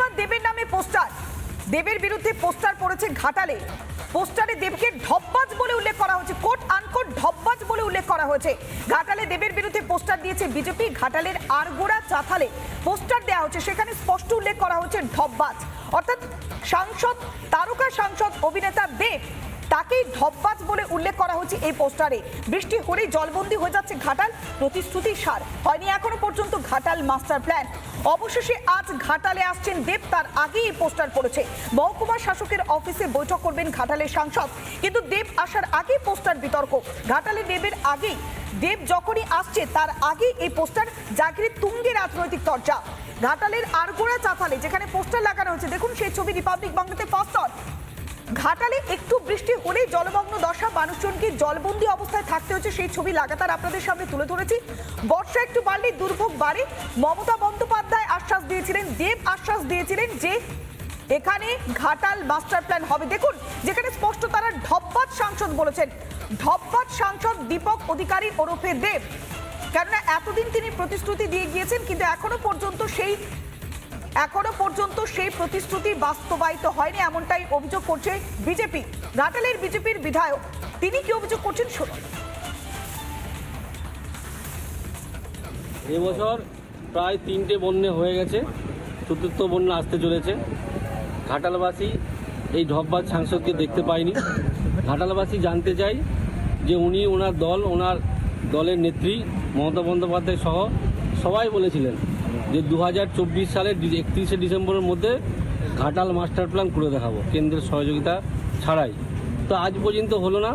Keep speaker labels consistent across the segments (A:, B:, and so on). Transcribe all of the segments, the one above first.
A: এবার দেবের নামে পোস্টার। দেবের বিরুদ্ধে পোস্টার পড়েছে ঘাটালে। পোস্টারে দেবকে ঢপবাজ বলে উল্লেখ করা হয়েছে কোট আনকোট ঢপবাজ বলে উল্লেখ করা হয়েছে। ঘাটালে দেবের বিরুদ্ধে পোস্টার দিয়েছে বিজেপি, ঘাটালের আরগোড়া চাথালে পোস্টার দেওয়া হচ্ছে সেখানে স্পষ্ট উল্লেখ করা হচ্ছে ঢপবাজ। অর্থাৎ সাংসদ, তারকা সাংসদ, অভিনেতা দেব তাকেই ঢপবাজ বলে উল্লেখ করা হচ্ছে এই পোস্টারে। বৃষ্টি হলেই জলবন্দি হয়ে যাচ্ছে ঘাটাল, প্রতিশ্রুতি সার। হয়নি এখনও পর্যন্ত ঘাটাল মাস্টার প্ল্যান। অবশেষে আজ ঘাটালে আসছেন দেব, তার আগেই এই পোস্টার পড়েছে। মহকুমা শাসকের অফিসে বৈঠক করবেন ঘাটালের সাংসদ। কিন্তু দেব আসার আগেই পোস্টার বিতর্ক। ঘাটালে দেবের আগেই দেব যখনই আসছে, তার আগেই এই পোস্টার জাগিরে তুঙ্গে রাজনৈতিক চর্চা ঘাটালের আরগোড়া চাতালে যেখানে পোস্টার লাগানো হয়েছে, দেখুন সেই ছবি রিপাবলিক বাংলাতে ফার্স্ট ঘাটালে একটু বৃষ্টি হলেই জলমগ্ন দশা মানুষজনকে জলবন্দি অবস্থায় থাকতে হচ্ছে সেই ছবি লাগাতার আপনাদের সামনে তুলে ধরেছি। বর্ষা একটু বাড়লেই দুর্ভোগ বাড়ে। মমতা বন্দ্যোপাধ্যায় আশ্বাস দিয়েছিলেন, দেব আশ্বাস দিয়েছিলেন যে এখানে ঘাটাল মাস্টার প্ল্যান হবে। দেখুন, যেখানে স্পষ্ট তারা ঢপবাজ সাংসদ বলেছেন। ঢপবাজ সাংসদ দীপক অধিকারী ওরফে দেব। কেননা এতদিন তিনি প্রতিশ্রুতি দিয়ে গিয়েছেন, কিন্তু এখনও পর্যন্ত সেই এখনও পর্যন্ত সেই প্রতিশ্রুতি বাস্তবায়িত হয়নি, এমনটাই অভিযোগ করছে বিজেপি। ঘাটালের বিজেপির বিধায়ক, তিনি কি অভিযোগ করছেন শুনুন।
B: এবছর প্রায় তিনটে বন্যে হয়ে গেছে, চতুর্থ বন্যা আসতে চলেছে। ঘাটালবাসী এই ঢপবাজ সাংসদকে দেখতে পায়নি ঘাটালবাসী জানতে চাই যে উনি, ওনার দল, ওনার দলের নেত্রী মমতা বন্দ্যোপাধ্যায় সহ সবাই বলেছিলেন যে দু সালের একত্রিশে ডিসেম্বরের মধ্যে ঘাটাল মাস্টার প্ল্যান করে দেখাবো, কেন্দ্রের সহযোগিতা ছাড়াই। তো আজ পর্যন্ত হলো না।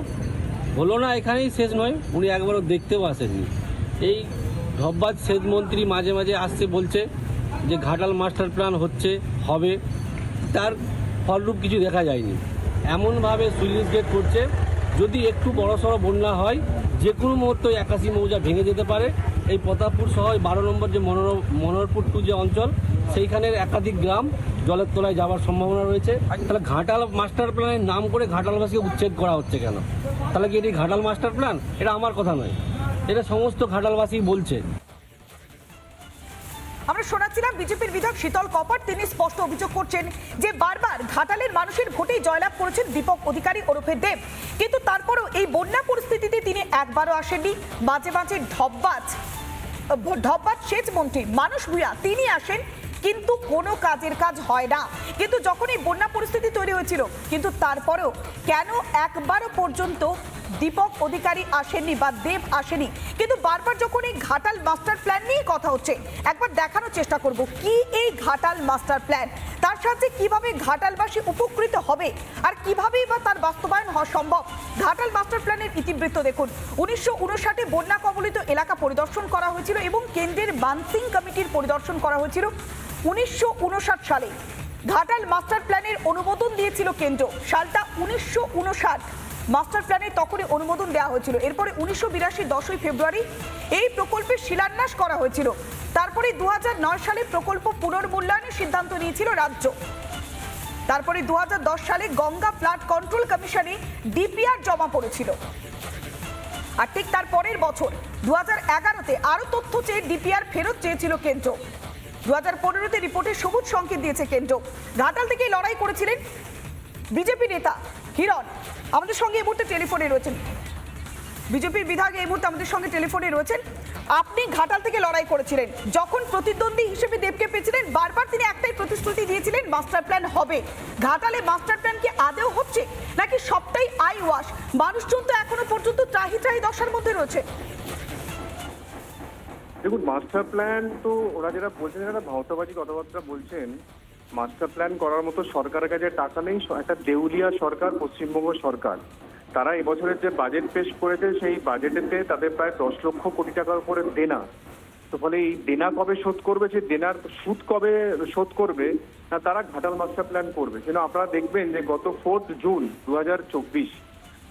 B: হলো না এখানেই শেষ নয়, উনি একবারও দেখতেও আসেননি। এই ধব্বাজ সেচ মন্ত্রী মাঝে মাঝে আসছে, বলছে যে ঘাটাল মাস্টার প্ল্যান হচ্ছে, হবে। তার ফলরূপ কিছু দেখা যায়নি। এমনভাবে সুইচ গেট করছে, যদি একটু বড়সড় বন্যা হয় যে কোনো মুহূর্তে একাশি মৌজা ভেঙে যেতে পারে। এই প্রতাপপুর সহ বারো নম্বর যে মনোর মনোহরপুর টু যে অঞ্চল, সেইখানের একাধিক গ্রাম জলের তলায় যাওয়ার সম্ভাবনা রয়েছে। তাহলে ঘাটাল মাস্টার প্ল্যানের নাম করে ঘাটালবাসীকে উচ্ছেদ করা হচ্ছে কেন? তাহলে কি এটি ঘাটাল মাস্টার প্ল্যান? এটা আমার কথা নয়। এটা সমস্ত ঘাটালবাসী বলছে।
A: আমরা শোনাচ্ছিলাম বিজেপির বিধায়ক শীতল কপাট। তিনি স্পষ্ট অভিযোগ করছেন যে বারবার ঘাটালের মানুষের ভোটেই জয়লাভ করেছেন দীপক অধিকারী ওরফে দেব। কিন্তু তারপরও এই বন্যা পরিস্থিতিতে তিনি একবারও আসেননি। মাঝে মাঝে ঢপবাজ ঢপবাজ সেচ মন্ত্রী মানুষ ভূয়া তিনি আসেন, কিন্তু কোনো কাজের কাজ হয় না। কিন্তু যখন এই বন্যা পরিস্থিতি তৈরি হয়েছিল, কিন্তু তারপরেও কেন একবারও পর্যন্ত দীপক অধিকারী আসেননি বা দেব আসেনি। কিন্তু বারবার যখন এই ঘাটাল মাস্টার প্ল্যান নিয়ে কথা হচ্ছে, একবার দেখানোর চেষ্টা করব কি এই ঘাটাল মাস্টার প্ল্যান, তার সাথে কীভাবে ঘাটালবাসী উপকৃত হবে আর কিভাবেই বা তার বাস্তবায়ন হওয়া সম্ভব? ঘাটাল মাস্টার প্ল্যানের ইতিবৃত্ত দেখুন। উনিশশো উনষাটে বন্যা কবলিত এলাকা পরিদর্শন করা হয়েছিল এবং কেন্দ্রের মানসিং কমিটির পরিদর্শন করা হয়েছিল উনিশশো উনষাট সালে। ঘাটাল মাস্টার প্ল্যানের অনুমোদন দিয়েছিল কেন্দ্র। সালটা উনিশশো উনষাট। মাস্টার প্ল্যানে তখনই অনুমোদন দেওয়া হয়েছিল। এরপরে উনিশশো বিরাশি দশই ফেব্রুয়ারি এই প্রকল্পের শিলান্যাস করা হয়েছিল। তারপরে দু হাজার নয় সালে প্রকল্প পুনর্মূল্যায়নের সিদ্ধান্ত নিয়েছিল রাজ্য। তারপরে দু হাজার দশ সালে গঙ্গা ফ্লাড কন্ট্রোল কমিশনে ডিপিআর জমা পড়েছিল। আর ঠিক তার পরের বছর দু হাজার এগারোতে আরও তথ্য চেয়ে ডিপিআর ফেরত চেয়েছিল কেন্দ্র। দু হাজার পনেরোতে রিপোর্টে সবুজ সংকেত দিয়েছে কেন্দ্র। ঘাটাল থেকেই লড়াই করেছিলেন বিজেপি নেতা হিরণ, আমাদের সঙ্গে এই মুহূর্তে টেলিফোনে রয়েছেন। বিজেপির বিধায়ক এই মুহূর্তে আমাদের সঙ্গে টেলিফোনে রয়েছেন। আপনি ঘাটাল থেকে লড়াই করেছিলেন। যখন প্রতিদ্বন্দ্বী হিসেবে দেবকে পেয়েছিলেন, বারবার তিনি একটাই প্রতিশ্রুতি দিয়েছিলেন, মাস্টার প্ল্যান হবে। ঘাটালে মাস্টার প্ল্যান কি আদেও হচ্ছে, নাকি সবটাই আই ওয়াশ? মানুষজন তো এখনও পর্যন্ত ত্রাহি ত্রাহি দশার মধ্যে রয়েছে।
C: দেখুন, মাস্টার প্ল্যান তো ওরা যেটা বলছেন একটা ভাওতাবাজি কথাবার্তা বলছেন মাস্টার প্ল্যান করার মতো সরকারের কাছে টাকা নেই একটা দেউলিয়া সরকার, পশ্চিমবঙ্গ সরকার। তারা এবছরের যে বাজেট পেশ করেছে, সেই বাজেটেতে তাদের প্রায় দশ লক্ষ কোটি টাকার উপরে দেনা। তো ফলে এই দেনা কবে শোধ করবে, সেই দেনার সুদ কবে শোধ করবে, না তারা ঘাটাল মাস্টার প্ল্যান করবে। কিন্তু আপনারা দেখবেন যে গত ফোর্থ জুন দু হাজার চব্বিশ,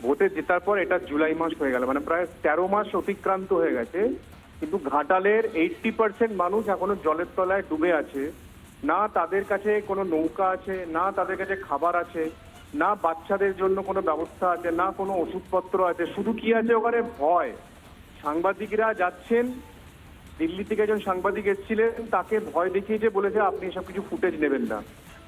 C: ভোটে জেতার পর এটা জুলাই মাস হয়ে গেল। মানে প্রায় তেরো মাস অতিক্রান্ত হয়ে গেছে। কিন্তু ঘাটালের এইটটি পার্সেন্ট মানুষ এখনও জলের তলায় ডুবে আছে। না তাদের কাছে কোনো নৌকা আছে, না তাদের কাছে খাবার আছে, না বাচ্চাদের জন্য কোনো ব্যবস্থা আছে, না কোনো ওষুধপত্র আছে, শুধু কি আছে ওখানে? ভয়। সাংবাদিকরা যাচ্ছেন, দিল্লি থেকে একজন সাংবাদিক এসেছিলেন, তাকে ভয় দেখিয়ে যে বলেছে, আপনি এসব কিছু ফুটেজ নেবেন না।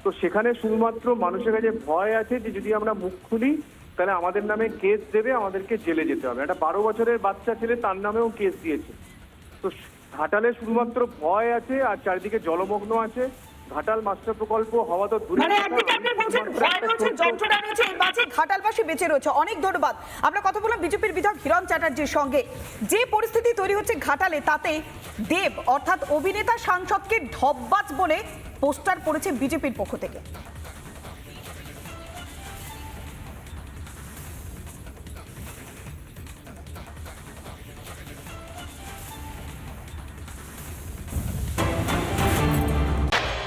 C: তো সেখানে শুধুমাত্র মানুষের কাছে ভয় আছে যে, যদি আমরা মুখ খুলি, তাহলে আমাদের নামে কেস দেবে, আমাদেরকে জেলে যেতে হবে। একটা বারো বছরের বাচ্চা ছেলে, তার নামেও কেস দিয়েছে। তো ঘাটালে শুধুমাত্র ভয় আছে আর চারিদিকে জলমগ্ন আছে। ঘাটাল মাস্টার প্রকল্প হওয়া তো দূরে
A: মানে একদিকে আপনি বলছেন ভয় রয়েছে যন্ত্রণা রয়েছে এর মাঝে ঘাটালবাসী বেঁচে রয়েছে। অনেক ধন্যবাদ। আমরা কথা বললাম বিজেপির বিধায়ক হিরণ চ্যাটার্জির সঙ্গে। যে পরিস্থিতি তৈরি হচ্ছে ঘাটালে তাতে দেব অর্থাৎ অভিনেতা সাংসদকে ঢপবাজ বলে পোস্টার পড়েছে বিজেপির পক্ষ থেকে।